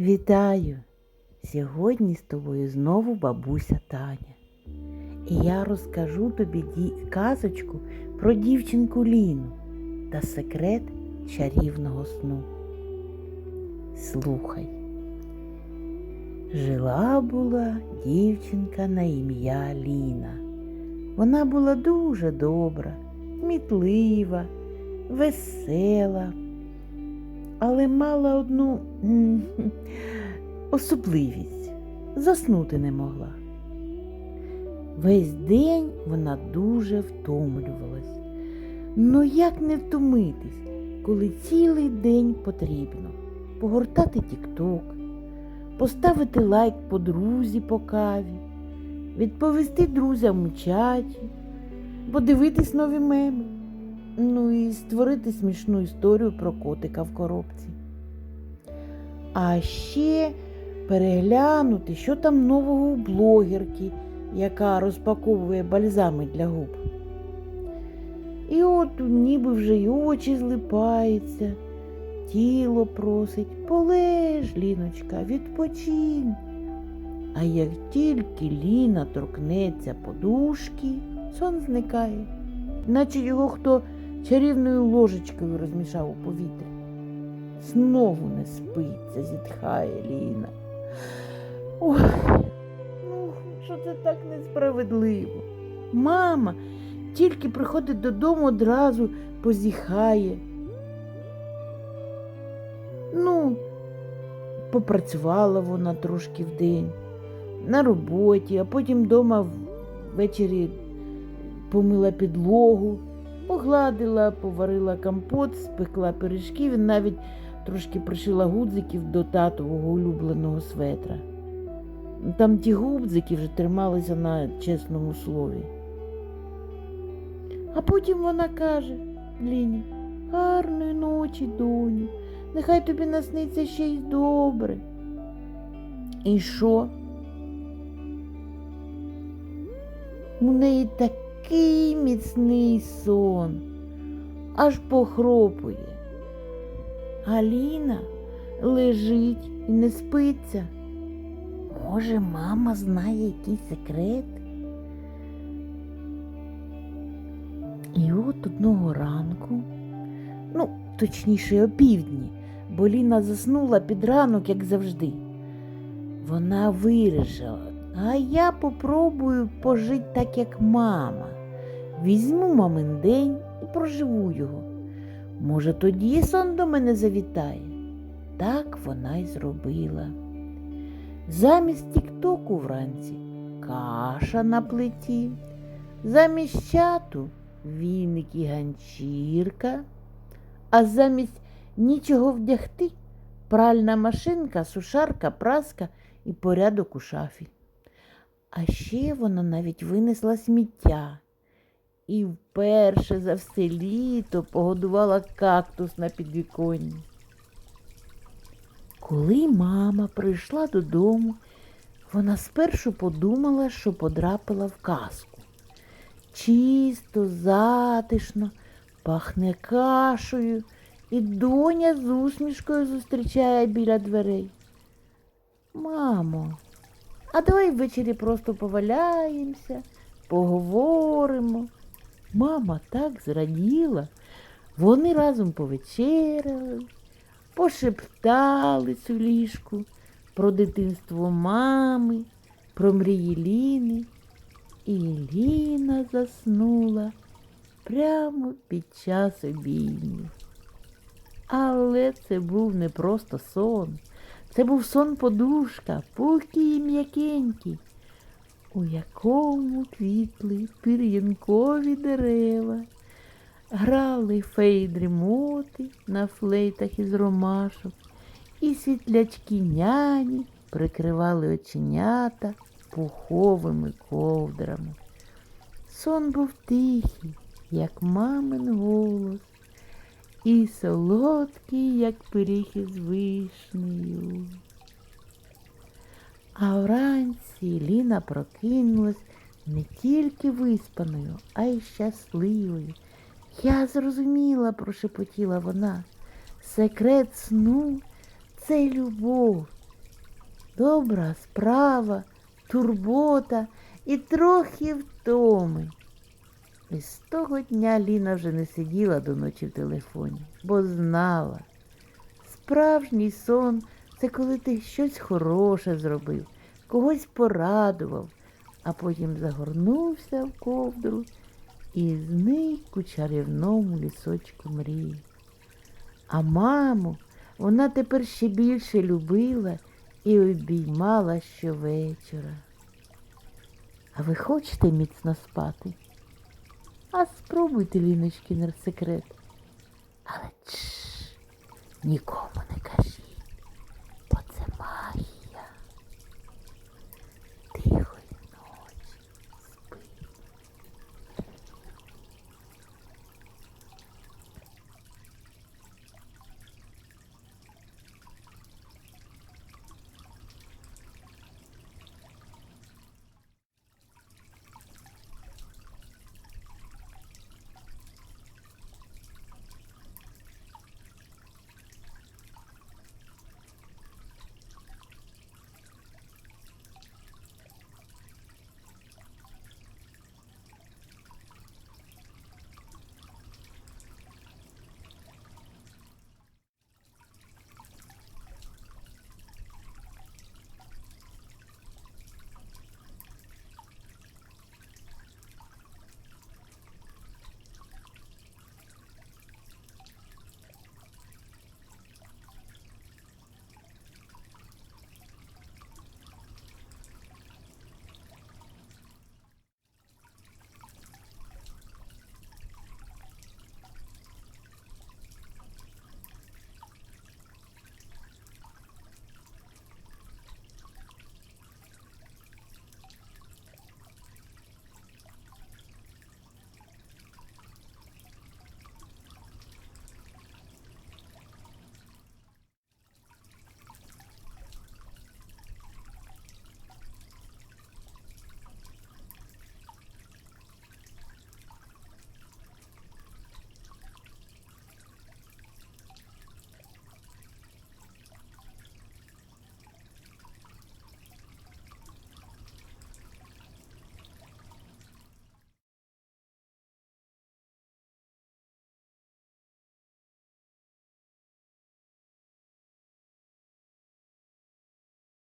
Вітаю! Сьогодні з тобою знову бабуся Таня. І я розкажу тобі казочку про дівчинку Ліну та секрет чарівного сну. Слухай. Жила була дівчинка на ім'я Ліна. Вона була дуже добра, кмітлива, весела, але мала одну особливість заснути не могла. Весь день вона дуже втомлювалась. Ну як не втомитись, коли цілий день потрібно погортати тік-ток, поставити лайк подрузі по каві, відповісти друзям у чаті, подивитись нові меми, ну і створити смішну історію про котика в коробці. А ще переглянути, що там нового у блогерки, яка розпаковує бальзами для губ. І от ніби вже й очі злипаються, тіло просить, полеж, Ліночка, відпочинь. А як тільки Ліна торкнеться подушки, сон зникає, наче його хто чарівною ложечкою розмішав у повітрі. Знову не спиться, зітхає Ліна. Ой, ну що це так несправедливо? Мама тільки приходить додому одразу позіхає. Ну, попрацювала вона трошки в день на роботі, а потім вдома ввечері помила підлогу, погладила, поварила компот, спекла пиріжків навіть трошки пришила гудзиків до татового улюбленого светра. Там ті гудзики вже трималися на чесному слові. А потім вона каже Ліні, гарної ночі, доню, нехай тобі насниться ще й добре. І що? У неї такий міцний сон, аж похропує. Аліна лежить і не спиться. Може, мама знає якийсь секрет? І от одного ранку, ну, точніше, опівдні, бо Ліна заснула під ранок, як завжди. Вона вирішила, а я попробую пожити так, як мама. Візьму мамин день і проживу його. Може, тоді сон до мене завітає. Так вона й зробила. Замість тіктоку вранці каша на плиті, замість чату віник і ганчірка, а замість нічого вдягти пральна машинка, сушарка, праска і порядок у шафі. А ще вона навіть винесла сміття і вперше за все літо погодувала кактус на підвіконні. Коли мама прийшла додому, вона спершу подумала, що подрапила в казку. Чисто, затишно, пахне кашею, і доня з усмішкою зустрічає біля дверей. Мамо, а давай ввечері просто поваляємося, поговоримо. Мама так зраділа. Вони разом повечеряли, пошептались у ліжку про дитинство мами, про мрії Ліни. І Ліна заснула прямо під час обіймів. Але це був не просто сон. Це був сон подушка, пухкий і м'якенький, у якому квітли пір'янкові дерева, грали фейдрімоти на флейтах із ромашок, і світлячки няні прикривали оченята пуховими ковдрами. Сон був тихий, як мамин голос, і солодкий, як пиріг із вишнею. А вранці Ліна прокинулась не тільки виспаною, а й щасливою. Я зрозуміла, прошепотіла вона. Секрет сну це любов, добра справа, турбота і трохи втоми. І з того дня Ліна вже не сиділа до ночі в телефоні, бо знала. Справжній сон це коли ти щось хороше зробив, когось порадував, а потім загорнувся в ковдру і зник у чарівному лісочку мрії. А маму вона тепер ще більше любила і обіймала щовечора. А ви хочете міцно спати? А спробуйте, Ліночкин секрет. Але чш, нікому.